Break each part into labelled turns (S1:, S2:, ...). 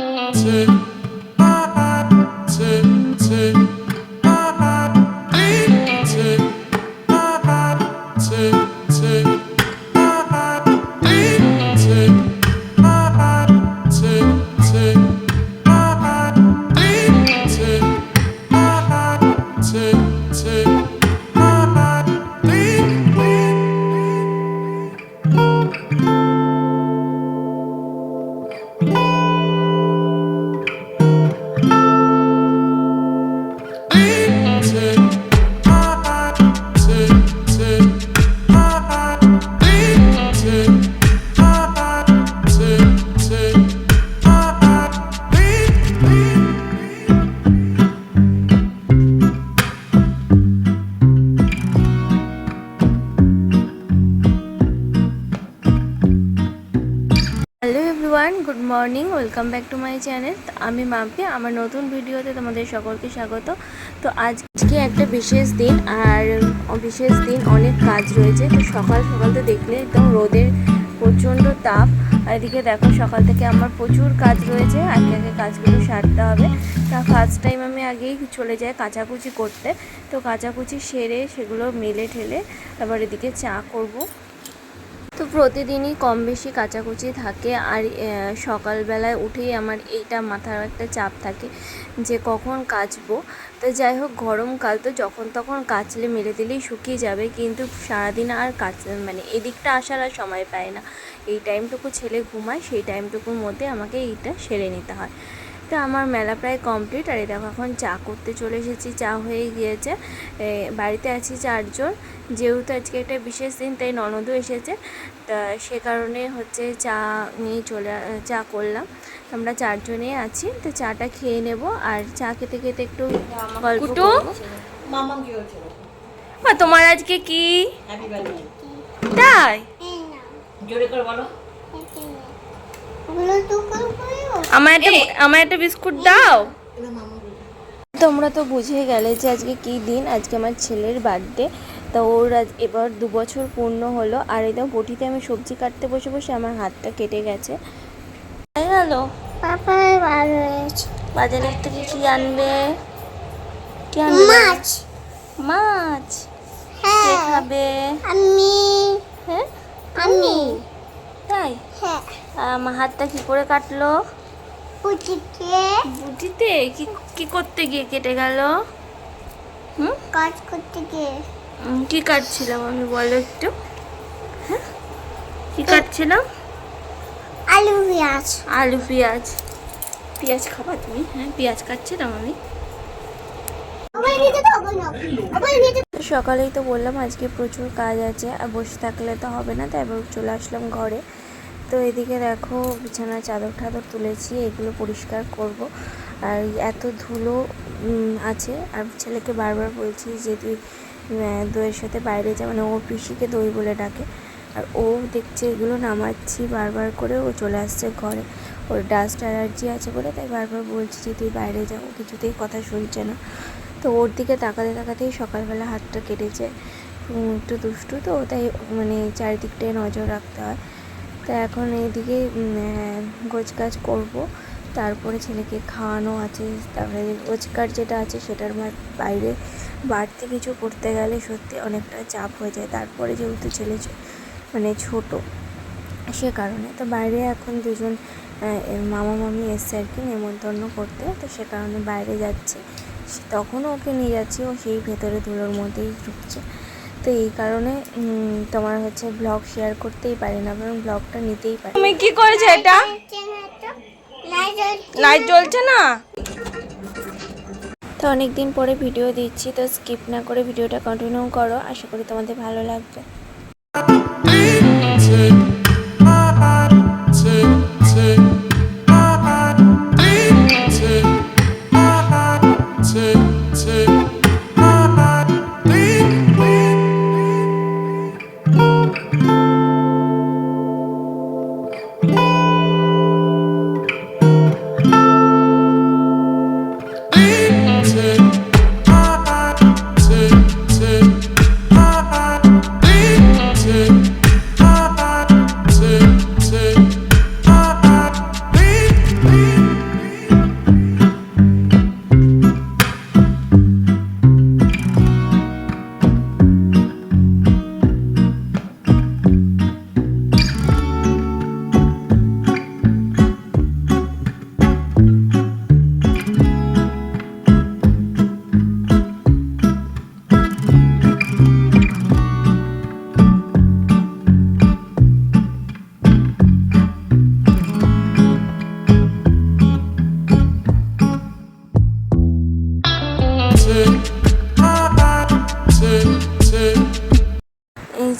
S1: Take everyone good morning welcome back to my channel আমি মাম্পি, আমার নতুন ভিডিওতে তোমাদের সকলকে স্বাগত। তো আজকে একটা বিশেষ দিন আর বিশেষ দিন অনেক কাজ রয়েছে। তো সকাল সকাল তো দেখলে একদম রোদের প্রচণ্ড তাপ। আর এদিকে দেখো, সকাল থেকে আমার প্রচুর কাজ রয়েছে। আগে আগে কাজগুলো সারতে হবে। তা ফার্স্ট টাইম আমি আগেই চলে যাই কাঁচাকুচি করতে। তো কাঁচাকুচি সেরে সেগুলো মেলে ঠেলে আবার এদিকে চা করব। তো প্রতিদিনই কম বেশি কাচাকুচি থাকে আর সকালবেলায় উঠেই আমার এইটা মাথার একটা চাপ থাকে যে কখন কাচবো। তো যাই হোক গরমকাল তো যখন তখন কাচলে মেলে দিলেই শুকিয়ে যাবে, কিন্তু সারাদিন আর কাচ মানে এদিকটা আসার আর সময় পায় না। এই টাইমটুকু ছেলে ঘুমায়, সেই টাইমটুকুর মধ্যে আমাকে এইটা সেরে নিতে হয়। তো আমার মেলা প্রায় কমপ্লিট আর এই দেখো এখন চা করতে চলে এসেছি চা হয়ে গিয়েছে। বাড়িতে আছি চারজন যেহেতু আজকে একটা বিশেষ দিন তাই ননদও এসেছে। তা সে কারণে হচ্ছে চা নিয়ে চলে চা করলাম। আমরা চারজনেই আছি তো চাটা খেয়ে নেব আর চা খেতে খেতে একটু গল্প তোমার আজকে কি? তাই?
S2: জোরে করে বলো।
S1: আমার একটা আমার একটা বিস্কুট দাও। তোমরা তো বুঝে গেলে যে আজকে কি দিন? আজকে আমার ছেলের বার্থডে। তো ওর আজ এবার দু বছর পূর্ণ হলো। আর একদম বটিতে আমি সবজি কাটতে বসে বসে আমার হাতটা কেটে গেছে। গেল বাজারের থেকে কি আনবে? কি আনবে?
S3: মাছ।
S1: মাছ।
S3: হ্যাঁ।
S1: খাবে?
S3: আমি।
S1: হ্যাঁ?
S3: আমি।
S1: আমার হাতটা কি করে কাটলো?
S3: পুচিকে
S1: বুটিতে কি কি করতে গিয়ে কেটে গেল? হুম?
S3: কাজ করতে গিয়ে।
S1: কি কাটছিলাম আমি বলো একটু? হ্যাঁ? কি কাটছিলাম?
S3: আলু পেঁয়াজ।
S1: আলু পেঁয়াজ। পেঁয়াজ খাবা তুমি? হ্যাঁ পেঁয়াজ কাটছিলাম আমি। সকালেই তো বললাম আজকে প্রচুর কাজ আছে আর বসে থাকলে তো হবে না তাই এবার চলে আসলাম ঘরে। তো এদিকে দেখো বিছানার চাদর টাদর তুলেছি, এগুলো পরিষ্কার করব। আর এত ধুলো আছে। আর ছেলেকে বারবার বলছি যে তুই দইয়ের সাথে বাইরে যা মানে ওর পিসিকে দই বলে ডাকে। আর ও দেখছে এগুলো নামাচ্ছি বারবার করে, ও চলে আসছে ঘরে। ওর ডাস্ট অ্যালার্জি আছে বলে তাই বারবার বলছি যে তুই বাইরে যাও কিছুতেই কথা শুনছে না। তো ওর দিকে তাকাতে তাকাতেই সকালবেলা হাতটা কেটেছে একটু দুষ্টু তো, তাই মানে চারিদিকটায় নজর রাখতে হয়। তো এখন এইদিকে গোছ কাজ করব। তারপরে ছেলেকে খাওয়ানো আছে। তারপরে রোজকার যেটা আছে সেটার বাইরে বাড়তি কিছু করতে গেলে সত্যি অনেকটা চাপ হয়ে যায়। তারপরে যেহেতু ছেলে মানে ছোট সে কারণে। তো বাইরে এখন দুজন মামা মামি এসছে আর কি নেমন্তন্ন করতে। তো সে কারণে বাইরে যাচ্ছে। তখনও ওকে নিয়ে যাচ্ছে। ও সেই ভেতরে ধুলোর মধ্যেই ঢুকছে। তো এই কারণে তোমার হচ্ছে ব্লগ শেয়ার করতেই পারি না কারণ ব্লগটা নিতেই পারি। তুমি কি করেছ এটা? লাইট জ্বলছে না। তো অনেক দিন পরে ভিডিও দিচ্ছি তো স্কিপ না করে ভিডিওটা কন্টিনিউ করো। আশা করি তোমাদের ভালো লাগবে।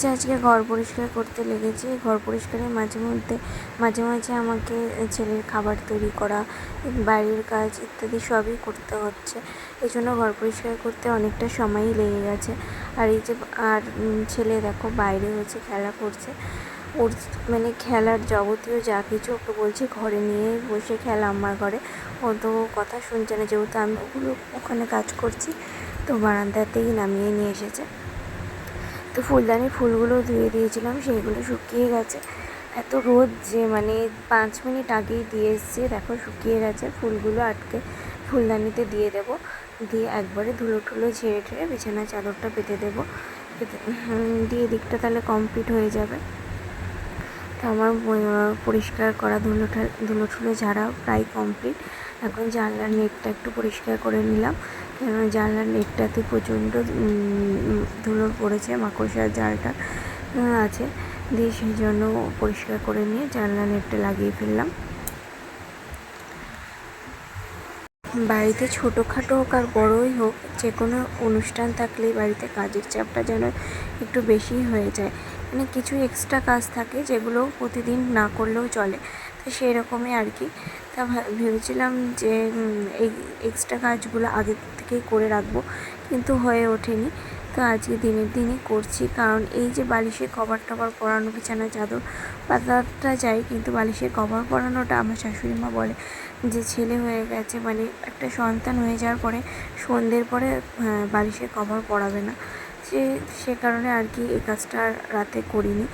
S1: যে আজকে ঘর পরিষ্কার করতে লেগেছি। ঘর পরিষ্কারের মাঝে মধ্যে, মাঝে মাঝে আমাকে ছেলের খাবার তৈরি করা, বাইরের কাজ ইত্যাদি সবই করতে হচ্ছে। এই জন্য ঘর পরিষ্কার করতে অনেকটা সময়ই লেগে গেছে। আর এই যে, আর ছেলে দেখো বাইরে হচ্ছে খেলা করছে। ওর মানে খেলার যাবতীয় যা কিছু ওকে বলছি ঘরে নিয়ে বসে খেলা আমার ঘরে। ও তো কথা শুনছে না, যেহেতু আমি ওগুলো ওখানে কাজ করছি, তো বারান্দাতেই নামিয়ে নিয়ে এসেছে। তো ফুলদানি ফুলগুলো ধুয়ে দিয়েছিলাম, সেইগুলো শুকিয়ে গেছে। এত রোদ যে মানে পাঁচ মিনিট আগেই দিয়ে এসছে, দেখো শুকিয়ে গেছে, ফুলগুলো আটকে ফুলদানিতে দিয়ে দেব। দিয়ে একবারে ধুলো টুলো ঝেড়ে ঠেড়ে বিছানার চাদরটা পেতে দেবো। দিয়ে দিকটা তাহলে কমপ্লিট হয়ে যাবে। তো আমার পরিষ্কার করা ধুলো ঠা- ধুলো ঠুলো ঝাড়া প্রায় কমপ্লিট এখন জানলার নেটটা একটু পরিষ্কার করে নিলাম। জানলার নেটটাতে প্রচণ্ড ধুলো পড়েছে, মাকড়সার জালটা আছে। দিয়ে সেই জন্য পরিষ্কার করে নিয়ে জানলা নেটটা লাগিয়ে ফেললাম। বাড়িতে ছোটোখাটো হোক আর বড়োই হোক যে কোনো অনুষ্ঠান থাকলেই বাড়িতে কাজের চাপটা যেন একটু বেশিই হয়ে যায়। মানে কিছু এক্সট্রা কাজ থাকে যেগুলো প্রতিদিন না করলেও চলে। তো সেই রকমই আর কি। তা ভেবেছিলাম যে এই এক্সট্রা কাজগুলো আগে থেকেই করে রাখব কিন্তু হয়ে ওঠেনি। তো আজকে দিনের দিনই করছি কারণ এই যে বালিশের কভার টভার পরানো বিছানা চাদর পাতাটা যায় কিন্তু বালিশের কভার পরানোটা আমার শাশুড়ি মা বলে যে ছেলে হয়ে গেছে মানে একটা সন্তান হয়ে যাওয়ার পরে সন্ধ্যের পরে আহ, বালিশের কভার পরাবে না। সে সে কারণে আর কি এই কাজটা আর রাতে করিনি।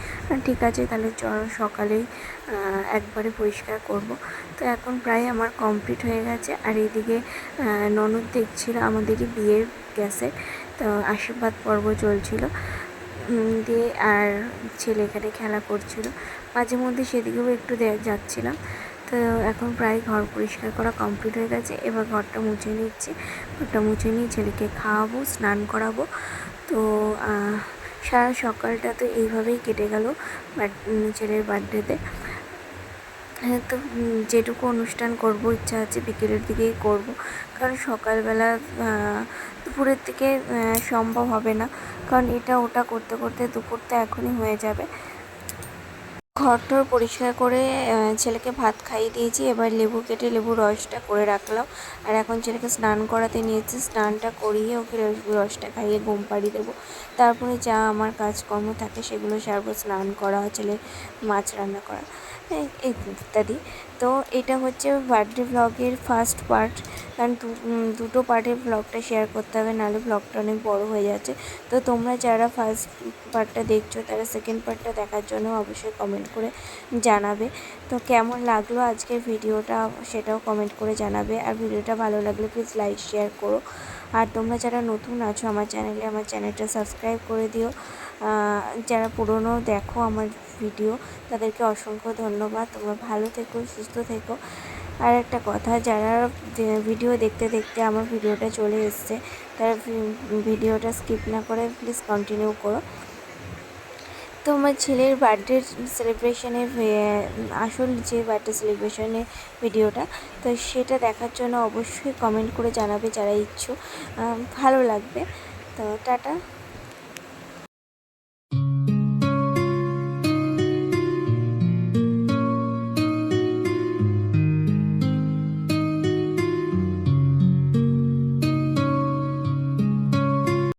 S1: ঠিক আছে, তাহলে চল সকালেই একবারে পরিষ্কার করব। তো এখন প্রায় আমার কমপ্লিট হয়ে গেছে। আর এইদিকে ননদ দেখছিল আমাদেরই বিয়ের গ্যাসে তো আশীর্বাদ পর্ব চলছিল। দিয়ে আর ছেলে এখানে খেলা করছিল। মাঝে মধ্যে সেদিকেও একটু যাচ্ছিলাম। তো এখন প্রায় ঘর পরিষ্কার করা কমপ্লিট হয়ে গেছে। এবার ঘরটা মুছে নিচ্ছি। ঘরটা মুছে নিয়ে ছেলেকে খাওয়াবো, স্নান করাবো। তো সারা সকালটা তো এইভাবেই কেটে গেল ছেলের বার্থডেতে। হ্যাঁ তো যেটুকু অনুষ্ঠান করব, ইচ্ছা আছে বিকেলের দিকেই করব। কারণ সকালবেলা দুপুরের দিকে সম্ভব হবে না। কারণ এটা ওটা করতে করতে দুপুর তো এখনই হয়ে যাবে। ঘরটর পরিষ্কার করে ছেলেকে ভাত খাইয়ে দিয়েছি। এবার লেবু কেটে লেবু রসটা করে রাখলাম। আর এখন ছেলেকে স্নান করাতে নিয়েছি স্নানটা করিয়ে ওকে লেবু রসটা খাইয়ে ঘুম পাড়িয়ে দেবো। তারপরে যা আমার কাজকর্ম থাকে সেগুলো সারবো, স্নান করা ছেলে মাছ রান্না করা। ইত্যাদি। তো এটা হচ্ছে বার্থডে ব্লগের ফার্স্ট পার্ট কারণ দুটো পার্টের ব্লগটা শেয়ার করতে হবে, নাহলে ব্লগটা অনেক বড় হয়ে যাচ্ছে। তো তোমরা যারা ফার্স্ট পার্টটা দেখছ, তারা সেকেন্ড পার্টটা দেখার জন্য অবশ্যই কমেন্ট করে জানাবে। তো কেমন লাগল আজকের ভিডিওটা সেটাও কমেন্ট করে জানাবে। আর ভিডিওটা ভালো লাগলে প্লিজ লাইক শেয়ার করো। আর তোমরা যারা নতুন আছো, আমার চ্যানেলে আমার চ্যানেলটা সাবস্ক্রাইব করে দিও। যারা পুরনো, দেখো আমার ভিডিও তাদেরকে অসংখ্য ধন্যবাদ। তোমরা ভালো থেকো, সুস্থ থেকো। আর একটা কথা, যারা ভিডিও দেখতে দেখতে আমার ভিডিওটা চলে এসছে, তারা ভিডিওটা স্কিপ না করে প্লিজ কন্টিনিউ করো। তো আমার ছেলের বার্থডে সেলিব্রেশনের আসল যে বার্থডে সেলিব্রেশনের ভিডিওটা তো সেটা দেখার জন্য অবশ্যই কমেন্ট করে জানাবে যারা ইচ্ছুক। ভালো লাগবে। তো টাটা।